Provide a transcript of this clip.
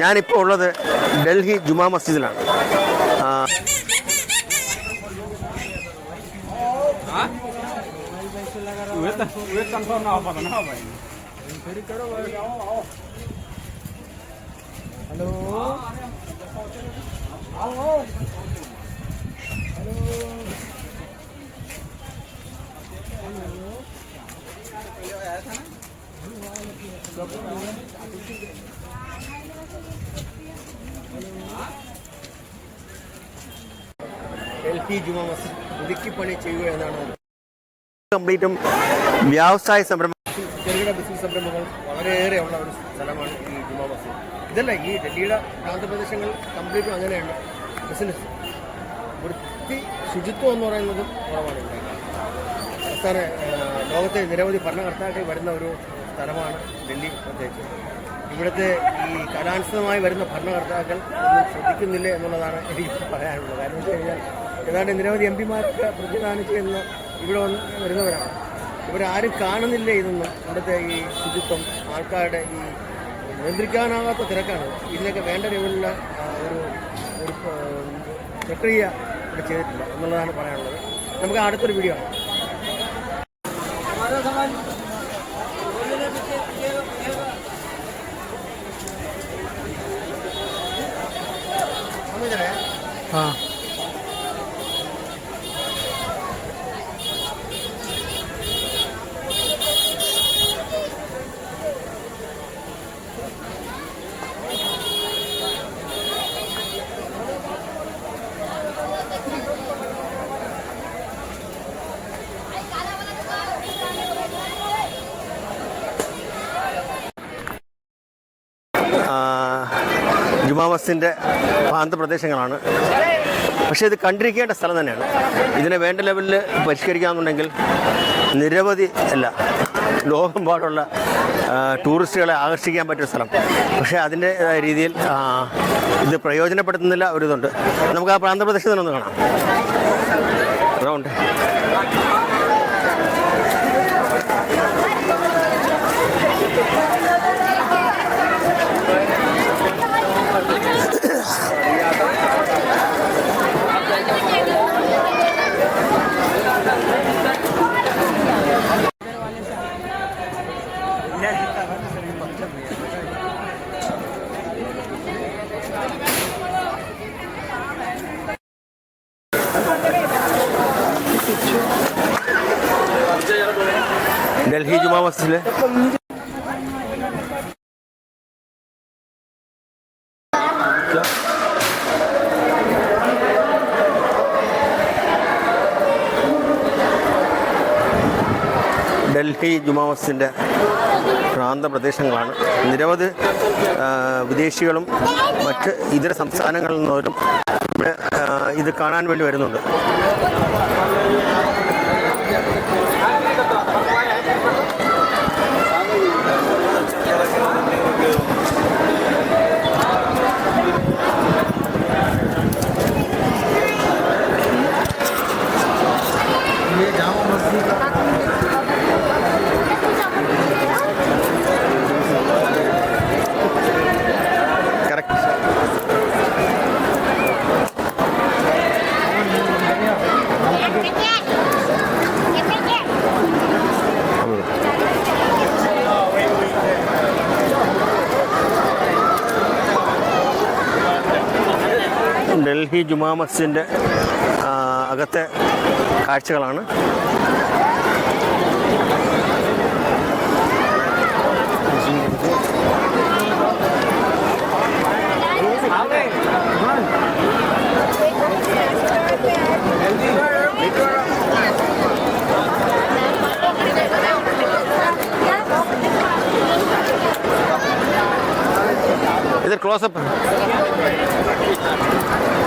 ഞാനിപ്പോൾ ഉള്ളത് ഡൽഹി ജുമാ മസ്ജിദിലാണ് ആ, ഡൽഹി ജുമാ മസ്ജിദ് പുതുക്കിപ്പണി ചെയ്യുക എന്നാണ് കംപ്ലീറ്റും വ്യവസായ സംരംഭം ചെറുകിട ബിസിനസ് സംരംഭങ്ങൾ വളരെയേറെ ഉള്ള ഒരു സ്ഥലമാണ് ഈ ജുമാ മസ്ജിദ്. ഇതല്ല ഈ ഡൽഹിയുടെ പ്രാന്തപ്രദേശങ്ങൾ കംപ്ലീറ്റും അങ്ങനെയാണ് ബിസിനസ് വൃത്തി ശുചിത്വം എന്ന് പറയുന്നത് കുറവാണ് സംസ്ഥാന ലോകത്തെ നിരവധി ഭരണകർത്താക്കൾ വരുന്ന ഒരു സ്ഥലമാണ് ഡൽഹി പ്രത്യേകിച്ച്. ഇവിടുത്തെ ഈ കാലാനുസൃതമായി വരുന്ന ഭരണകർത്താക്കൾ ഒന്നും ശ്രദ്ധിക്കുന്നില്ല എന്നുള്ളതാണ് എനിക്ക് പറയാനുള്ളത്. കാരണം വെച്ച് കഴിഞ്ഞാൽ ഏതാണ്ട് നിരവധി എം പിമാർക്ക് പ്രതിദാനം ചെയ്യുന്ന ഇവിടെ വരുന്നവരാണ്. ഇവരാരും കാണുന്നില്ല ഇതൊന്നും. ഇവിടുത്തെ ഈ ശുചിത്വം ആൾക്കാരുടെ ഈ നിയന്ത്രിക്കാനാകാത്ത തിരക്കാണ്. ഇതിനൊക്കെ വേണ്ട രീതിയിലുള്ള ഒരു ഒരു പ്രക്രിയ ഇവിടെ ചെയ്തിട്ടില്ല എന്നുള്ളതാണ് പറയാനുള്ളത്. നമുക്ക് അടുത്തൊരു വീഡിയോ ആണ് हाँ ജുമാ മസ്ജിദിന്റെ പ്രാന്തപ്രദേശങ്ങളാണ്. പക്ഷേ ഇത് കണ്ടിരിക്കേണ്ട സ്ഥലം തന്നെയാണ്. ഇതിനെ വേണ്ട ലെവലിൽ പരിഷ്കരിക്കാമെന്നുണ്ടെങ്കിൽ നിരവധി അല്ല ലോകമെമ്പാടുള്ള പാടുള്ള ടൂറിസ്റ്റുകളെ ആകർഷിക്കാൻ പറ്റിയ സ്ഥലം. പക്ഷേ അതിന്റെ രീതിയിൽ ഇത് പ്രയോജനപ്പെടുത്തുന്നില്ല ഒരിതുണ്ട്. നമുക്ക് ആ പ്രാന്തപ്രദേശത്ത് തന്നെ ഒന്ന് കാണാം. റൗണ്ട് ഡൽഹി ജുമാ മസ്ജിദിൽ ഡൽഹി ജുമാ മസ്ജിദിന്റെ പ്രാന്തപ്രദേശങ്ങളാണ് നിരവധി വിദേശികളും മറ്റ് ഇതര സംസ്ഥാനങ്ങളിൽ നിന്നവരും ഇത് കാണാൻ വേണ്ടി വരുന്നുണ്ട്. ഡൽഹി ജുമാ മസ്ജിദിന്റെ അകത്തെ കാഴ്ചകളാണ്. ക്ലോസപ്പ് ハハハハ!